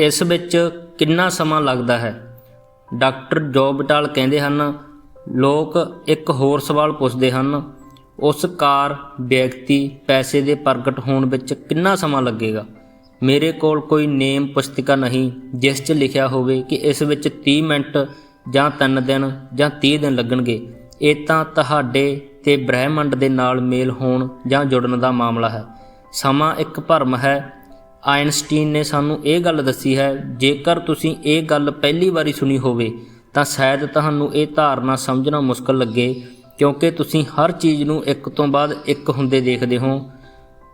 ਇਸ ਵਿੱਚ ਕਿੰਨਾ ਸਮਾਂ ਲੱਗਦਾ ਹੈ? ਡਾਕਟਰ ਜੋਬਟਾਲ ਕਹਿੰਦੇ ਹਨ, ਲੋਕ ਇੱਕ ਹੋਰ ਸਵਾਲ ਪੁੱਛਦੇ ਹਨ, ਉਸ ਕਾਰ ਵਿਅਕਤੀ ਪੈਸੇ ਦੇ ਪ੍ਰਗਟ ਹੋਣ ਵਿੱਚ ਕਿੰਨਾ ਸਮਾਂ ਲੱਗੇਗਾ? ਮੇਰੇ ਕੋਲ ਕੋਈ ਨੇਮ ਪੁਸਤਿਕਾ ਨਹੀਂ, ਜਿਸ 'ਚ ਲਿਖਿਆ ਹੋਵੇ ਕਿ ਇਸ ਵਿੱਚ 30 ਮਿੰਟ ਜਾਂ 3 ਦਿਨ ਜਾਂ 30 ਦਿਨ ਲੱਗਣਗੇ। ਇਹ ਤਾਂ ਤੁਹਾਡੇ ਤੇ ਬ੍ਰਹਿਮੰਡ ਦੇ ਨਾਲ ਮੇਲ ਹੋਣ ਜਾਂ ਜੁੜਨ ਦਾ ਮਾਮਲਾ ਹੈ। ਸਮਾਂ ਇੱਕ ਭਰਮ ਹੈ ਆਇਨਸਟੀਨ ਨੇ ਸਾਨੂੰ ਇਹ ਗੱਲ ਦੱਸੀ ਹੈ, ਜੇਕਰ ਤੁਸੀਂ ਇਹ ਗੱਲ ਪਹਿਲੀ ਵਾਰੀ ਸੁਣੀ ਹੋਵੇ, ਤਾਂ ਸ਼ਾਇਦ ਤੁਹਾਨੂੰ ਇਹ ਧਾਰਨਾ ਸਮਝਣਾ ਮੁਸ਼ਕਲ ਲੱਗੇ, ਕਿਉਂਕਿ ਤੁਸੀਂ ਹਰ ਚੀਜ਼ ਨੂੰ ਇੱਕ ਤੋਂ ਬਾਅਦ ਇੱਕ ਹੁੰਦੇ ਦੇਖਦੇ ਹੋ।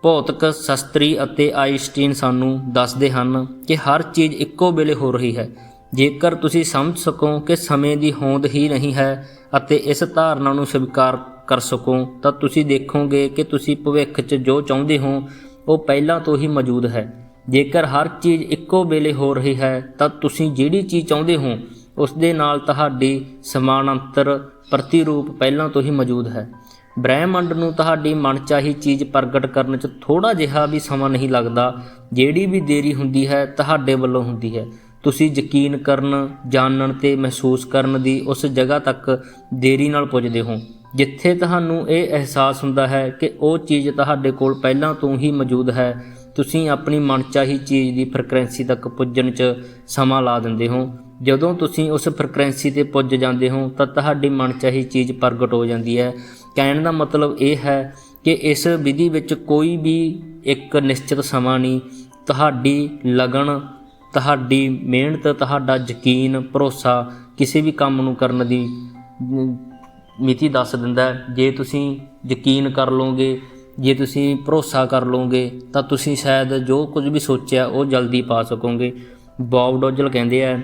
ਭੌਤਿਕ ਸ਼ਾਸਤਰੀ ਅਤੇ ਆਇਨਸਟੀਨ ਸਾਨੂੰ ਦੱਸਦੇ ਹਨ ਕਿ ਹਰ ਚੀਜ਼ ਇੱਕੋ ਵੇਲੇ ਹੋ ਰਹੀ ਹੈ। ਜੇਕਰ ਤੁਸੀਂ ਸਮਝ ਸਕੋ ਕਿ ਸਮੇਂ ਦੀ ਹੋਂਦ ਹੀ ਨਹੀਂ ਹੈ ਅਤੇ ਇਸ ਧਾਰਨਾ ਨੂੰ ਸਵੀਕਾਰ ਕਰ ਸਕੋ, ਤਾਂ ਤੁਸੀਂ ਦੇਖੋਗੇ ਕਿ ਤੁਸੀਂ ਭਵਿੱਖ 'ਚ ਜੋ ਚਾਹੁੰਦੇ ਹੋ ਉਹ ਪਹਿਲਾਂ ਤੋਂ ਹੀ ਮੌਜੂਦ ਹੈ। ਜੇਕਰ ਹਰ ਚੀਜ਼ ਇੱਕੋ ਵੇਲੇ ਹੋ ਰਹੀ ਹੈ, ਤਾਂ ਤੁਸੀਂ ਜਿਹੜੀ ਚੀਜ਼ ਚਾਹੁੰਦੇ ਹੋ ਉਸ ਦੇ ਨਾਲ ਤੁਹਾਡੀ ਸਮਾਨਾਂਤਰ ਪ੍ਰਤੀਰੂਪ ਪਹਿਲਾਂ ਤੋਂ ਹੀ ਮੌਜੂਦ ਹੈ। ਬ੍ਰਹਿਮੰਡ ਨੂੰ ਤੁਹਾਡੀ ਮਨਚਾਹੀ ਚੀਜ਼ ਪ੍ਰਗਟ ਕਰਨ 'ਚ ਥੋੜਾ ਜਿਹਾ ਵੀ ਸਮਾਂ ਨਹੀਂ ਲੱਗਦਾ। ਜਿਹੜੀ ਵੀ ਦੇਰੀ ਹੁੰਦੀ ਹੈ, ਤੁਹਾਡੇ ਵੱਲੋਂ ਹੁੰਦੀ ਹੈ। ਤੁਸੀਂ ਯਕੀਨ ਕਰਨ, ਜਾਣਨ ਤੇ ਮਹਿਸੂਸ ਕਰਨ ਦੀ ਉਸ ਜਗ੍ਹਾ ਤੱਕ ਦੇਰੀ ਨਾਲ ਪੁੱਜਦੇ ਹੋ। ਜਿੱਥੇ ਤੁਹਾਨੂੰ ਇਹ ਅਹਿਸਾਸ ਹੁੰਦਾ ਹੈ ਕਿ ਉਹ ਚੀਜ਼ ਤੁਹਾਡੇ ਕੋਲ ਪਹਿਲਾਂ ਤੋਂ ਹੀ ਮੌਜੂਦ ਹੈ, ਤੁਸੀਂ ਆਪਣੀ ਮਨਚਾਹੀ ਚੀਜ਼ ਦੀ ਫ੍ਰੀਕੁਐਂਸੀ ਤੱਕ ਪੁੱਜਣ 'ਚ ਸਮਾਂ ਲਾ ਦਿੰਦੇ ਹੋ। ਜਦੋਂ ਤੁਸੀਂ ਉਸ ਫ੍ਰੀਕੁਐਂਸੀ ਤੇ ਪੁੱਜ ਜਾਂਦੇ ਹੋ, ਤਾਂ ਤੁਹਾਡੀ ਮਨਚਾਹੀ ਚੀਜ਼ ਪ੍ਰਗਟ ਹੋ ਜਾਂਦੀ ਹੈ। ਕਹਿਣ ਦਾ ਮਤਲਬ ਇਹ ਹੈ ਕਿ ਇਸ ਵਿਧੀ ਵਿੱਚ ਕੋਈ ਵੀ ਇੱਕ ਨਿਸ਼ਚਿਤ ਸਮਾਂ ਨਹੀਂ। ਤੁਹਾਡੀ ਲਗਨ, ਤੁਹਾਡੀ ਮਿਹਨਤ, ਤੁਹਾਡਾ ਯਕੀਨ, ਭਰੋਸਾ ਕਿਸੇ ਵੀ ਕੰਮ ਨੂੰ ਕਰਨ ਦੀ ਮਿਤੀ ਦੱਸ ਦਿੰਦਾ ਜੇ ਤੁਸੀਂ ਯਕੀਨ ਕਰ ਲਓਗੇ, ਜੇ ਤੁਸੀਂ ਭਰੋਸਾ ਕਰ ਲਓਗੇ, ਤਾਂ ਤੁਸੀਂ ਸ਼ਾਇਦ ਜੋ ਕੁਝ ਵੀ ਸੋਚਿਆ ਉਹ ਜਲਦੀ ਪਾ ਸਕੋਗੇ। ਬੌਬ ਡੋਜਲ ਕਹਿੰਦੇ ਆ,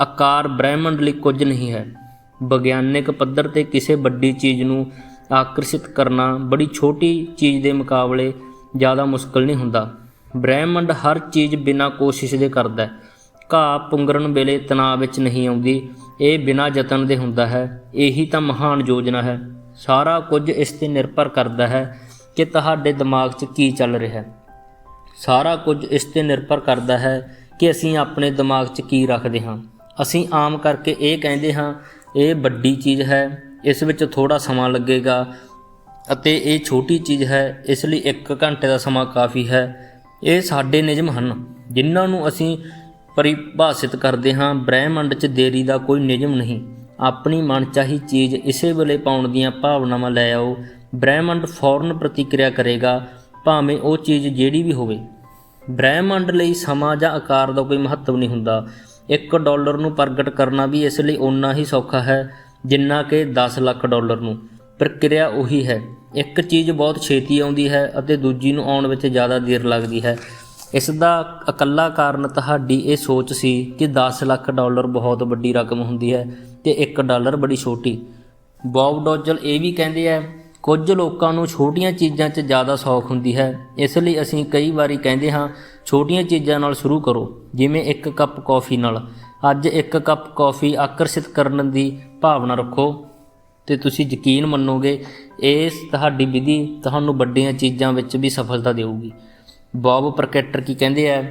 ਆਕਾਰ ਬ੍ਰਹਿਮੰਡ ਲਈ ਕੁਝ ਨਹੀਂ ਹੈ। ਵਿਗਿਆਨਿਕ ਪੱਧਰ ਤੇ ਕਿਸੇ ਵੱਡੀ ਚੀਜ਼ ਨੂੰ ਆਕਰਸ਼ਿਤ ਕਰਨਾ ਬੜੀ ਛੋਟੀ ਚੀਜ਼ ਦੇ ਮੁਕਾਬਲੇ ਜ਼ਿਆਦਾ ਮੁਸ਼ਕਲ ਨਹੀਂ ਹੁੰਦਾ। ਬ੍ਰਹਿਮੰਡ ਹਰ ਚੀਜ਼ ਬਿਨਾਂ ਕੋਸ਼ਿਸ਼ ਦੇ ਕਰਦਾ ਹੈ। ਘਾਹ ਪੁੰਗਰਨ ਵੇਲੇ ਤਣਾਅ ਵਿੱਚ ਨਹੀਂ ਆਉਂਦੀ। ਇਹ ਬਿਨਾਂ ਯਤਨ ਦੇ ਹੁੰਦਾ ਹੈ। ਇਹੀ ਤਾਂ ਮਹਾਨ ਯੋਜਨਾ ਹੈ। ਸਾਰਾ ਕੁਝ ਇਸ ਤੇ ਨਿਰਭਰ ਕਰਦਾ ਹੈ ਕਿ ਤੁਹਾਡੇ ਦਿਮਾਗ 'ਚ ਕੀ ਚੱਲ ਰਿਹਾ ਹੈ। ਸਾਰਾ ਕੁਝ ਇਸ ਤੇ ਨਿਰਭਰ ਕਰਦਾ ਹੈ ਕਿ ਅਸੀਂ ਆਪਣੇ ਦਿਮਾਗ 'ਚ ਕੀ ਰੱਖਦੇ ਹਾਂ। ਅਸੀਂ ਆਮ ਕਰਕੇ ਇਹ ਕਹਿੰਦੇ ਹਾਂ, ਇਹ ਵੱਡੀ ਚੀਜ਼ ਹੈ, ਇਸ ਵਿੱਚ ਥੋੜਾ ਸਮਾਂ ਲੱਗੇਗਾ ਅਤੇ ਇਹ ਛੋਟੀ ਚੀਜ਼ ਹੈ, ਇਸ ਲਈ 1 ਘੰਟੇ ਦਾ ਸਮਾਂ ਕਾਫੀ ਹੈ। ਇਹ ਸਾਡੇ ਨਿਯਮ ਹਨ, ਜਿਨ੍ਹਾਂ ਨੂੰ ਅਸੀਂ ਪਰਿਭਾਸ਼ਿਤ ਕਰਦੇ ਹਾਂ, ਬ੍ਰਹਿਮੰਡ 'ਚ ਦੇਰੀ ਦਾ ਕੋਈ ਨਿਯਮ ਨਹੀਂ। ਆਪਣੀ ਮਨਚਾਹੀ ਚੀਜ਼ ਇਸੇ ਵੇਲੇ ਪਾਉਣ ਦੀਆਂ ਭਾਵਨਾਵਾਂ ਲੈ ਆਓ। ਬ੍ਰਹਿਮੰਡ ਫੌਰਨ ਪ੍ਰਤੀਕਿਰਿਆ ਕਰੇਗਾ, ਭਾਵੇਂ ਉਹ ਚੀਜ਼ ਜਿਹੜੀ ਵੀ ਹੋਵੇ। ਬ੍ਰਹਿਮੰਡ ਲਈ ਸਮਾਂ ਜਾਂ ਆਕਾਰ ਦਾ ਕੋਈ ਮਹੱਤਵ ਨਹੀਂ ਹੁੰਦਾ। 1 ਡਾਲਰ ਨੂੰ ਪ੍ਰਗਟ ਕਰਨਾ ਵੀ ਇਸ ਲਈ ਓਨਾ ਹੀ ਸੌਖਾ ਹੈ, ਜਿੰਨਾ ਕਿ 10 ਲੱਖ ਡਾਲਰ ਨੂੰ। ਪ੍ਰਕਿਰਿਆ ਉਹੀ ਹੈ। ਇੱਕ ਚੀਜ਼ ਬਹੁਤ ਛੇਤੀ ਆਉਂਦੀ ਹੈ ਅਤੇ ਦੂਜੀ ਨੂੰ ਆਉਣ ਵਿੱਚ ਜ਼ਿਆਦਾ ਦੇਰ ਲੱਗਦੀ ਹੈ। ਇਸ ਦਾ ਇਕੱਲਾ ਕਾਰਨ ਤੁਹਾਡੀ ਇਹ ਸੋਚ ਸੀ ਕਿ 10 ਲੱਖ ਡਾਲਰ ਬਹੁਤ ਵੱਡੀ ਰਕਮ ਹੁੰਦੀ ਹੈ ਤੇ 1 ਡਾਲਰ ਬੜੀ ਛੋਟੀ। ਬੌਬ ਡੋਜਲ ਇਹ ਵੀ ਕਹਿੰਦੇ ਆ, ਕੁਝ ਲੋਕਾਂ ਨੂੰ ਛੋਟੀਆਂ ਚੀਜ਼ਾਂ 'ਚ ਜ਼ਿਆਦਾ ਸ਼ੌਕ ਹੁੰਦੀ ਹੈ। ਇਸ ਲਈ ਅਸੀਂ ਕਈ ਵਾਰੀ ਕਹਿੰਦੇ ਹਾਂ, ਛੋਟੀਆਂ ਚੀਜ਼ਾਂ ਨਾਲ ਸ਼ੁਰੂ ਕਰੋ, ਜਿਵੇਂ ਇੱਕ ਕੱਪ ਕੌਫੀ ਨਾਲ। ਅੱਜ ਇੱਕ ਕੱਪ ਕੌਫੀ ਆਕਰਸ਼ਿਤ ਕਰਨ ਦੀ ਭਾਵਨਾ ਰੱਖੋ। ਤੇ ਤੁਸੀਂ ਯਕੀਨ ਮੰਨੋਗੇ, ਇਸ ਤੁਹਾਡੀ ਵਿਧੀ ਤੁਹਾਨੂੰ ਵੱਡੀਆਂ ਚੀਜ਼ਾਂ ਵਿੱਚ ਵੀ ਸਫਲਤਾ ਦੇਊਗੀ। ਬੌਬ ਪ੍ਰਕੈਟਰ ਕੀ ਕਹਿੰਦੇ ਆ,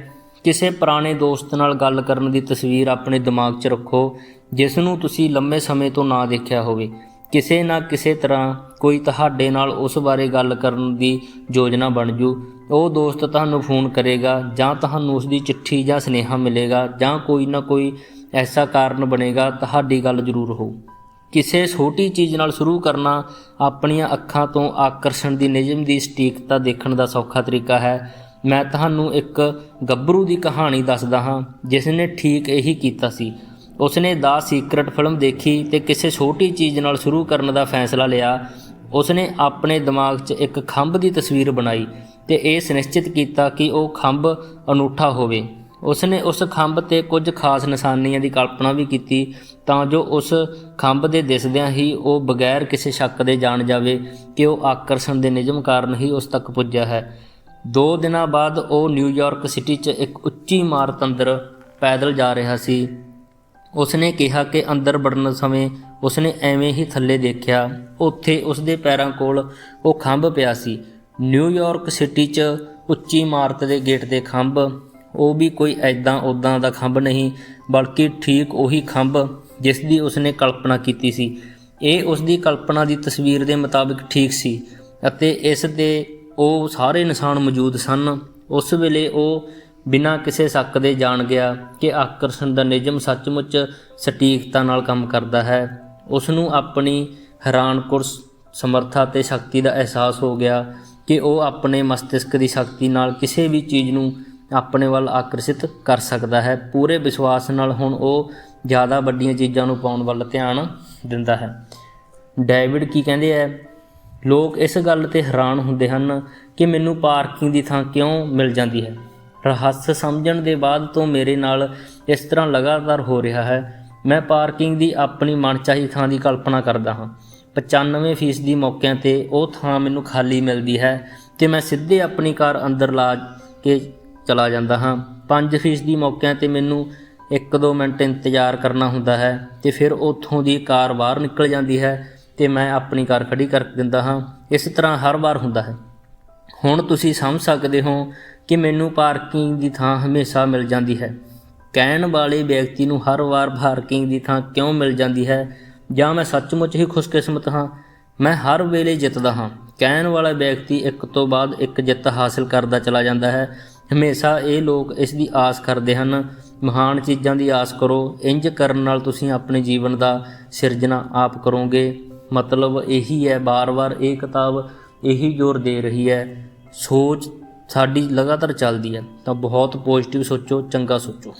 ਕਿਸੇ ਪੁਰਾਣੇ ਦੋਸਤ ਨਾਲ ਗੱਲ ਕਰਨ ਦੀ ਤਸਵੀਰ ਆਪਣੇ ਦਿਮਾਗ 'ਚ ਰੱਖੋ, ਜਿਸ ਨੂੰ ਤੁਸੀਂ ਲੰਮੇ ਸਮੇਂ ਤੋਂ ਨਾ ਦੇਖਿਆ ਹੋਵੇ। ਕਿਸੇ ਨਾ ਕਿਸੇ ਤਰ੍ਹਾਂ ਕੋਈ ਤੁਹਾਡੇ ਨਾਲ ਉਸ ਬਾਰੇ ਗੱਲ ਕਰਨ ਦੀ ਯੋਜਨਾ ਬਣ ਜੂ। ਉਹ ਦੋਸਤ ਤੁਹਾਨੂੰ ਫੋਨ ਕਰੇਗਾ ਜਾਂ ਤੁਹਾਨੂੰ ਉਸ ਦੀ ਚਿੱਠੀ ਜਾਂ ਸੁਨੇਹਾ ਮਿਲੇਗਾ ਜਾਂ ਕੋਈ ਨਾ ਕੋਈ ਐਸਾ ਕਾਰਨ ਬਣੇਗਾ, ਤੁਹਾਡੀ ਗੱਲ ਜ਼ਰੂਰ ਹੋਊ। ਕਿਸੇ ਛੋਟੀ ਚੀਜ਼ ਨਾਲ ਸ਼ੁਰੂ ਕਰਨਾ ਆਪਣੀਆਂ ਅੱਖਾਂ ਤੋਂ ਆਕਰਸ਼ਣ ਦੀ ਨਿਯਮ ਦੀ ਸਟੀਕਤਾ ਦੇਖਣ ਦਾ ਸੌਖਾ ਤਰੀਕਾ ਹੈ। ਮੈਂ ਤੁਹਾਨੂੰ ਇੱਕ ਗੱਭਰੂ ਦੀ ਕਹਾਣੀ ਦੱਸਦਾ ਹਾਂ ਜਿਸ ਨੇ ਠੀਕ ਇਹੀ ਕੀਤਾ ਸੀ। ਉਸਨੇ ਦਾ ਸੀਕ੍ਰੇਟ ਫਿਲਮ ਦੇਖੀ ਤੇ ਕਿਸੇ ਛੋਟੀ ਚੀਜ਼ ਨਾਲ ਸ਼ੁਰੂ ਕਰਨ ਦਾ ਫੈਸਲਾ ਲਿਆ। ਉਸਨੇ ਆਪਣੇ ਦਿਮਾਗ 'ਚ ਇੱਕ ਖੰਭ ਦੀ ਤਸਵੀਰ ਬਣਾਈ ਤੇ ਇਹ ਸੁਨਿਸ਼ਚਿਤ ਕੀਤਾ ਕਿ ਉਹ ਖੰਭ ਅਨੂਠਾ ਹੋਵੇ। ਉਸਨੇ ਉਸ ਖੰਭ ਤੇ ਕੁਝ ਖਾਸ ਨਿਸ਼ਾਨੀਆਂ ਦੀ ਕਲਪਨਾ ਵੀ ਕੀਤੀ ਤਾਂ ਜੋ ਉਸ ਖੰਭ ਦੇ ਦਿਸਦਿਆਂ ਹੀ ਉਹ ਬਗੈਰ ਕਿਸੇ ਸ਼ੱਕ ਦੇ ਜਾਣ ਜਾਵੇ ਕਿ ਉਹ ਆਕਰਸ਼ਣ ਦੇ ਨਿਯਮ ਕਾਰਨ ਹੀ ਉਸ ਤੱਕ ਪੁੱਜਿਆ ਹੈ। ਦੋ ਦਿਨਾਂ ਬਾਅਦ ਉਹ ਨਿਊਯਾਰਕ ਸਿਟੀ 'ਚ ਇੱਕ ਉੱਚੀ ਇਮਾਰਤ ਅੰਦਰ ਪੈਦਲ ਜਾ ਰਿਹਾ ਸੀ। ਉਸਨੇ ਕਿਹਾ ਕਿ ਅੰਦਰ ਵੜਨ ਸਮੇਂ ਉਸਨੇ ਐਵੇਂ ਹੀ ਥੱਲੇ ਦੇਖਿਆ। ਉੱਥੇ ਉਸਦੇ ਪੈਰਾਂ ਕੋਲ ਉਹ ਖੰਭ ਪਿਆ ਸੀ। ਨਿਊਯਾਰਕ ਸਿਟੀ 'ਚ ਉੱਚੀ ਇਮਾਰਤ ਦੇ ਗੇਟ ਦੇ ਖੰਭ, ਉਹ ਵੀ ਕੋਈ ਐਦਾਂ ਉਦਾਂ ਦਾ ਖੰਭ ਨਹੀਂ, ਬਲਕਿ ਠੀਕ ਉਹੀ ਖੰਭ ਜਿਸ ਦੀ ਉਸਨੇ ਕਲਪਨਾ ਕੀਤੀ ਸੀ। ਇਹ ਉਸ ਦੀ ਕਲਪਨਾ ਦੀ ਤਸਵੀਰ ਦੇ ਮੁਤਾਬਿਕ ਠੀਕ ਸੀ ਅਤੇ ਇਸ ਦੇ ਉਹ ਸਾਰੇ ਇਨਸਾਨ ਮੌਜੂਦ ਸਨ। ਉਸ ਵੇਲੇ ਉਹ ਬਿਨਾਂ ਕਿਸੇ ਸ਼ੱਕ ਦੇ ਜਾਣ ਗਿਆ ਕਿ ਆਕਰਸ਼ਣ ਦਾ ਨਿਯਮ ਸੱਚਮੁੱਚ ਸਟੀਕਤਾ ਨਾਲ ਕੰਮ ਕਰਦਾ ਹੈ। ਉਸ ਨੂੰ ਆਪਣੀ ਹੈਰਾਨਕੁਰ ਸਮਰੱਥਾ ਤੇ ਸ਼ਕਤੀ ਦਾ ਅਹਿਸਾਸ ਹੋ ਗਿਆ ਕਿ ਉਹ ਆਪਣੇ ਮਸਤਿਸ਼ਕ ਦੀ ਸ਼ਕਤੀ ਨਾਲ ਕਿਸੇ ਵੀ ਚੀਜ਼ ਨੂੰ ਆਪਣੇ ਵੱਲ ਆਕਰਸ਼ਿਤ ਕਰ ਸਕਦਾ ਹੈ। ਪੂਰੇ ਵਿਸ਼ਵਾਸ ਨਾਲ ਹੁਣ ਉਹ ਜ਼ਿਆਦਾ ਵੱਡੀਆਂ ਚੀਜ਼ਾਂ ਨੂੰ ਪਾਉਣ ਵੱਲ ਧਿਆਨ ਦਿੰਦਾ ਹੈ। ਡੇਵਿਡ ਕੀ ਕਹਿੰਦੇ ਆ? ਲੋਕ ਇਸ ਗੱਲ ਤੇ ਹੈਰਾਨ ਹੁੰਦੇ ਹਨ ਕਿ ਮੈਨੂੰ ਪਾਰਕਿੰਗ ਦੀ ਥਾਂ ਕਿਉਂ ਮਿਲ ਜਾਂਦੀ ਹੈ। ਰਹੱਸ ਸਮਝਣ ਦੇ ਬਾਅਦ ਤੋਂ ਮੇਰੇ ਨਾਲ ਇਸ ਤਰ੍ਹਾਂ ਲਗਾਤਾਰ ਹੋ ਰਿਹਾ ਹੈ। ਮੈਂ ਪਾਰਕਿੰਗ ਦੀ ਆਪਣੀ ਮਨਚਾਹੀ ਥਾਂ ਦੀ ਕਲਪਨਾ ਕਰਦਾ ਹਾਂ। 95% ਦੀ ਮੌਕਿਆਂ ਤੇ ਉਹ ਥਾਂ ਮੈਨੂੰ ਖਾਲੀ ਮਿਲਦੀ ਹੈ ਤੇ ਮੈਂ ਸਿੱਧੇ ਆਪਣੀ ਕਾਰ ਅੰਦਰ ਲਾ ਕੇ ਚਲਾ ਜਾਂਦਾ ਹਾਂ। 5% ਦੀ ਮੌਕਿਆਂ ਤੇ ਮੈਨੂੰ 1-2 ਮਿੰਟ ਇੰਤਜ਼ਾਰ ਕਰਨਾ ਹੁੰਦਾ ਹੈ ਤੇ ਫਿਰ ਉੱਥੋਂ ਦੀ ਕਾਰ ਬਾਹਰ ਨਿਕਲ ਜਾਂਦੀ ਹੈ ਤੇ ਮੈਂ ਆਪਣੀ ਕਾਰ ਖੜੀ ਕਰ ਦਿੰਦਾ ਹਾਂ। ਇਸ ਤਰ੍ਹਾਂ ਹਰ ਵਾਰ ਹੁੰਦਾ ਹੈ। ਹੁਣ ਤੁਸੀਂ ਸਮਝ ਸਕਦੇ ਹੋ ਕਿ ਮੈਨੂੰ ਪਾਰਕਿੰਗ ਦੀ ਥਾਂ ਹਮੇਸ਼ਾ ਮਿਲ ਜਾਂਦੀ ਹੈ। ਕਹਿਣ ਵਾਲੇ ਵਿਅਕਤੀ ਨੂੰ ਹਰ ਵਾਰ ਪਾਰਕਿੰਗ ਦੀ ਥਾਂ ਕਿਉਂ ਮਿਲ ਜਾਂਦੀ ਹੈ? ਜਾਂ ਮੈਂ ਸੱਚਮੁੱਚ ਹੀ ਖੁਸ਼ਕਿਸਮਤ ਹਾਂ? ਮੈਂ ਹਰ ਵੇਲੇ ਜਿੱਤਦਾ ਹਾਂ। ਕਹਿਣ ਵਾਲਾ ਵਿਅਕਤੀ ਇੱਕ ਤੋਂ ਬਾਅਦ ਇੱਕ ਜਿੱਤ ਹਾਸਲ ਕਰਦਾ ਚਲਾ ਜਾਂਦਾ ਹੈ। ਹਮੇਸ਼ਾ ਇਹ ਲੋਕ ਇਸ ਦੀ ਆਸ ਕਰਦੇ ਹਨ। ਮਹਾਨ ਚੀਜ਼ਾਂ ਦੀ ਆਸ ਕਰੋ। ਇੰਜ ਕਰਨ ਨਾਲ ਤੁਸੀਂ ਆਪਣੇ ਜੀਵਨ ਦਾ ਸਿਰਜਣਾ ਆਪ ਕਰੋਗੇ। ਮਤਲਬ ਇਹੀ ਹੈ, ਬਾਰ-ਬਾਰ ਇਹ ਕਿਤਾਬ ਇਹੀ ਜ਼ੋਰ ਦੇ ਰਹੀ ਹੈ। ਸੋਚ ਸਾਡੀ ਲਗਾਤਾਰ ਚੱਲਦੀ ਹੈ। ਤਾਂ ਬਹੁਤ ਪੋਜ਼ਿਟਿਵ ਸੋਚੋ, ਚੰਗਾ ਸੋਚੋ।